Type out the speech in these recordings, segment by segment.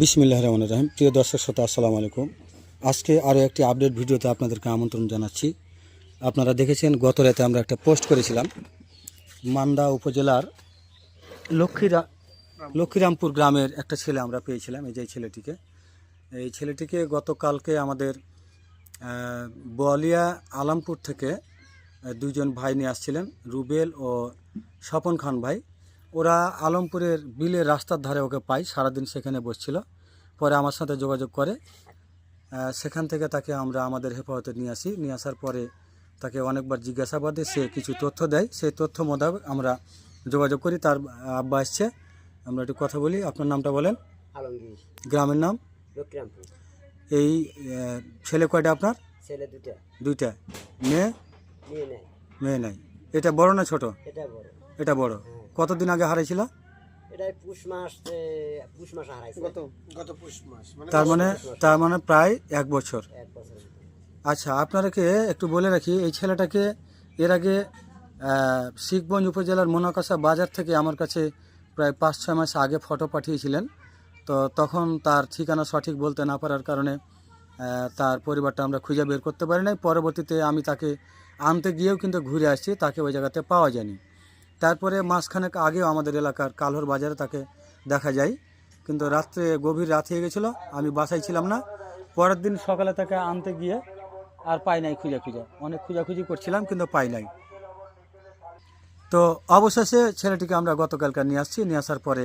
বিসমিল্লাহ রহমান রাহিম। প্রিয় দর্শক শ্রোতা আসসালামু আলাইকুম। আজকে আরও একটি আপডেট ভিডিওতে আপনাদেরকে আমন্ত্রণ জানাচ্ছি। আপনারা দেখেছেন গত রাতে আমরা একটা পোস্ট করেছিলাম। মান্দা উপজেলার লক্ষ্মীরা লক্ষ্মীরামপুর গ্রামের একটা ছেলে আমরা পেয়েছিলাম এই যে ছেলেটিকে। এই ছেলেটিকে গতকালকে আমাদের আহ, বোয়ালিয়া আলামপুর থেকে আহ, দুইজন ভাই নিয়ে আসছিলেন রুবেল ও স্বপন খান ভাই। ওরা আলমপুরের বিলের রাস্তার ধারে ওকে পাই সারাদিন সেখানে বসছিল। পরে আমার সাথে যোগাযোগ করে সেখান থেকে তাকে আমরা আমাদের হেফাজতে নিয়ে আসি। নিয়ে আসার পরে তাকে অনেকবার জিজ্ঞাসাবাদে সে কিছু তথ্য দেয়। সেই তথ্য মোতাবেক আমরা যোগাযোগ করি। তার আব্বা আসছে আমরা একটু কথা বলি। আপনার নামটা বলেন? আলমগীর। গ্রামের নাম? এই ছেলে কয়টা আপনার? ছেলে দুটা দুইটা। মেয়ে? নিয়ে নেয় মেয়ে নাই। এটা বড় না ছোট? এটা বড়। এটা বড়। কতদিন আগে হারাইছিল? মানে তার মানে তার মানে প্রায় এক বছর। আচ্ছা আপনারাকে একটু বলে রাখি এই ছেলেটাকে এর আগে শিখগঞ্জ উপজেলার মোনাকাসা বাজার থেকে আমার কাছে প্রায় পাঁচ ছয় মাস আগে ফটো পাঠিয়েছিলেন। তো তখন তার ঠিকানা সঠিক বলতে না পারার কারণে তার পরিবারটা আমরা খুঁজে বের করতে পারি নাই। পরবর্তীতে আমি তাকে আনতে গিয়েও কিন্তু ঘুরে আসছি তাকে ওই জায়গাতে পাওয়া যায়নি। তারপরে মাসখানেক আগেও আমাদের এলাকার কালহর বাজারে তাকে দেখা যায়। কিন্তু রাত্রে গভীর রাত হয়ে গেছিল আমি বাসায় ছিলাম না। পরের দিন সকালে তাকে আনতে গিয়ে আর পাই নাই খুঁজে খুঁজে। অনেক খোঁজাখুঁজি করছিলাম কিন্তু পাই নাই। তো অবশেষে ছেলেটিকে আমরা গতকালকে নিয়ে আসছি। নিয়ে আসার পরে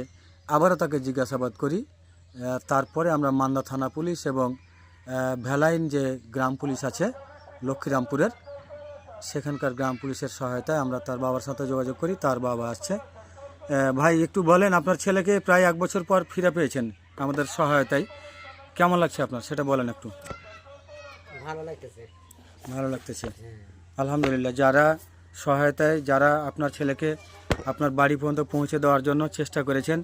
আবারও তাকে জিজ্ঞাসাবাদ করি। তারপরে আমরা মান্দা থানা পুলিশ এবং আহ, ভ্যালাইন যে গ্রাম পুলিশ আছে লক্ষ্মীরামপুরের সেখানকার গ্রাম পুলিশের সহায়তায় আমরা তার বাবার সাথে যোগাযোগ করি তার বাবা আসছে। ভাই একটু বলেন আপনার ছেলেকে প্রায় এক বছর পর ফিরে পেয়েছেন আমাদের সহায়তায়। কেমন লাগছে আপনার? সেটা বলেন একটু। ভালো লাগতেছে। ভালো লাগতেছে। হ্যাঁ। আলহামদুলিল্লাহ যারা সহায়তায় যারা আপনার ছেলেকে আপনার বাড়ি পর্যন্ত পৌঁছে দেওয়ার জন্য চেষ্টা করেছেন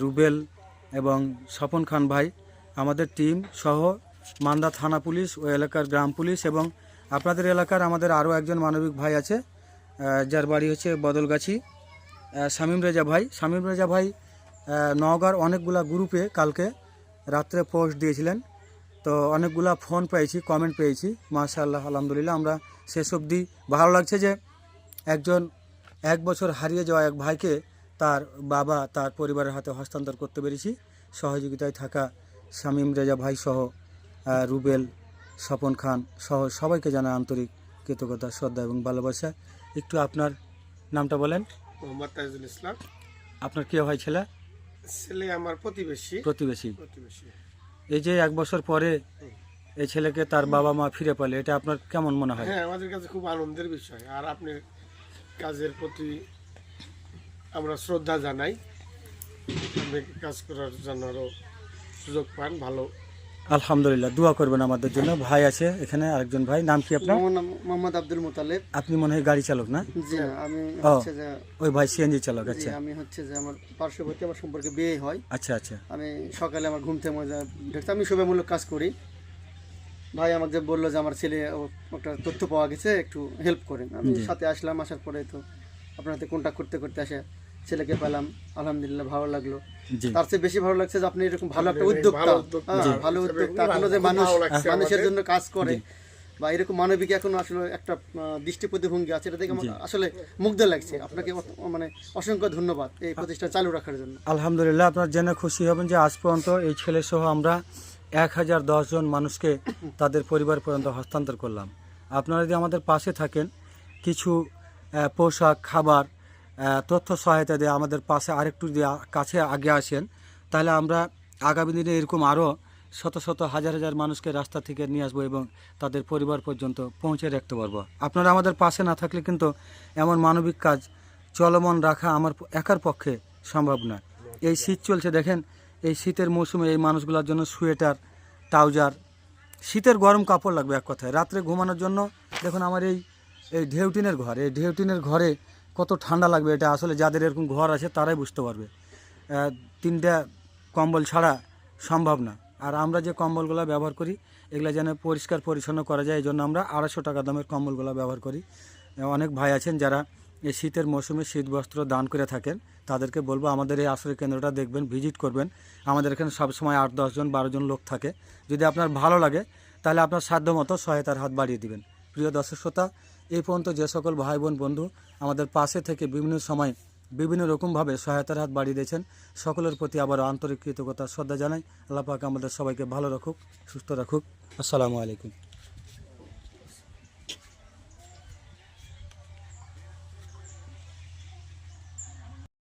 রুবেল এবং স্বপন খান ভাই আমাদের টিম সহ মান্দা থানা পুলিশ ও এলাকার গ্রাম পুলিশ এবং আপনাদের এলাকার আমাদের আরও একজন মানবিক ভাই আছে যার বাড়ি হচ্ছে বদলগাছি। শামীম রেজা ভাই। শামীম রেজা ভাই নওগাঁর অনেকগুলা গ্রুপে কালকে রাত্রে পোস্ট দিয়েছিলেন। তো অনেকগুলা ফোন পেয়েছি কমেন্ট পেয়েছি। মাশাআল্লাহ, আলহামদুলিল্লাহ, আমরা শেষ অবধি। ভালো লাগছে যে একজন এক বছর হারিয়ে যাওয়া এক ভাইকে তার বাবা তার পরিবারের হাতে হস্তান্তর করতে পেরেছি। সহযোগিতায় থাকা শামীম রেজা ভাই সহ রুবেল স্বপন খান সহ সবাইকে জানা আন্তরিক কৃতজ্ঞতা শ্রদ্ধা এবং ভালোবাসা। একটু আপনার নামটা বলেন। মোহাম্মদ তাইজুল ইসলাম। আপনার কে হয় ছেলে? ছেলে আমার প্রতিবেশী। প্রতিবেশী। প্রতিবেশী। এই যে এক বছর পরে এই ছেলেকে তার বাবা মা ফিরে পেলে এটা আপনার কেমন মনে হয়? হ্যাঁ আমাদের কাছে খুব আনন্দের বিষয়। আর আপনি কাজের প্রতি আমরা শ্রদ্ধা জানাই। আপনি কাজ করার জন্য আরও সুযোগ পান ভালো আলহামদুলিল্লাহ দোয়া করবেন আমাদের জন্য। ভাই আছে এখানে আরেকজন ভাই নাম কি আপনার? মোহাম্মদ আব্দুল মোতালেব। আপনি মনে হয় গাড়ি চালক না? জি আমি হচ্ছে যে ওই ভাই সিএনজি চালক আচ্ছা। আমি হচ্ছে যে আমার পার্শ্ববর্তী আমার সম্পর্কে বিয়ে হয়। আচ্ছা আচ্ছা। আমি সকালে আমার ঘুম থেকে মজা দেখতে আমি সেবামূলক কাজ করি। ভাই আমাকে বলল যে আমার ছেলে একটা তথ্য পাওয়া গেছে একটু হেল্প করেন। আমি। সাথে আসলাম আসার পরে তো আপনাদের কন্ট্যাক্ট করতে করতে আসে। ছেলেকে পেলাম আলহামদুলিল্লাহ ভালো লাগল। তার চেয়ে বেশি ভালো লাগছে যে আপনি এরকম ভালো একটা উদ্যোক্তা। হ্যাঁ। ভালো উদ্যোক্তা। খুব এখনও যে মানুষ মানুষের জন্য কাজ করে বা এরকম মানবিক এখন আসলে একটা দৃষ্টি প্রতিভঙ্গি আছে এটা দেখে আমার আসলে মুগ্ধ লাগছে। আপনাকে মানে অসংখ্য ধন্যবাদ এই প্রতিষ্ঠান চালু রাখার জন্য। আলহামদুলিল্লাহ আপনার জেনে খুশি হবেন যে আজ পর্যন্ত এই ছেলে সহ আমরা এক হাজার জন মানুষকে তাদের পরিবার পর্যন্ত হস্তান্তর করলাম। আপনারা যদি আমাদের পাশে থাকেন কিছু পোশাক খাবার তথ্য সহায়তা দিয়ে আমাদের পাশে আরেকটু যদি কাছে আগে আসেন, তাহলে আমরা আগামী দিনে এরকম আরও শত শত হাজার হাজার মানুষকে রাস্তা থেকে নিয়ে আসব এবং তাদের পরিবার পর্যন্ত পৌঁছে রাখতে পারব। আপনারা আমাদের পাশে না থাকলে কিন্তু এমন মানবিক কাজ চলমান রাখা আমার একার পক্ষে সম্ভব না এই শীত চলছে, দেখেন, এই শীতের মৌসুমে এই মানুষগুলোর জন্য সোয়েটার, ট্রাউজার, শীতের গরম কাপড় লাগবে এক কথায়। রাত্রে ঘুমানোর জন্য, দেখুন আমার এই এই ঢেউটিনের ঘর, এই ঢেউটিনের ঘরে কত ঠান্ডা লাগবে এটা আসলে যাদের এরকম ঘর আছে তারাই বুঝতে পারবে। তিনটা কম্বল ছাড়া সম্ভব না। আর আমরা যে কম্বলগুলো ব্যবহার করি, এগুলো যেন পরিষ্কার পরিচ্ছন্ন করা যায় এই জন্য আমরা আড়াইশো টাকা দামের কম্বলগুলো ব্যবহার করি। অনেক ভাই আছেন যারা এই শীতের মৌসুমে শীত বস্ত্র দান করে থাকেন, তাদেরকে বলব আমাদের এই আশ্রয় কেন্দ্রটা দেখবেন, ভিজিট করবেন। আমাদের এখানে সবসময় আট দশজন বারো জন লোক থাকে। যদি আপনার ভালো লাগে, তাহলে আপনার সাধ্য মতো সহায়তার হাত বাড়িয়ে দিবেন। প্রিয় দর্শক শ্রোতা, এই পর্যন্ত যে সকল ভাই বোন বন্ধু আমাদের পাশে থেকে বিভিন্ন সময় বিভিন্ন রকমভাবে সহায়তার হাত বাড়িয়ে দিয়েছেন, সকলের প্রতি আবার আন্তরিক কৃতজ্ঞতা, শ্রদ্ধা জানাই। আল্লাহ আমাদের সবাইকে ভালো রাখুক, সুস্থ রাখুক। আসসালামু আলাইকুম।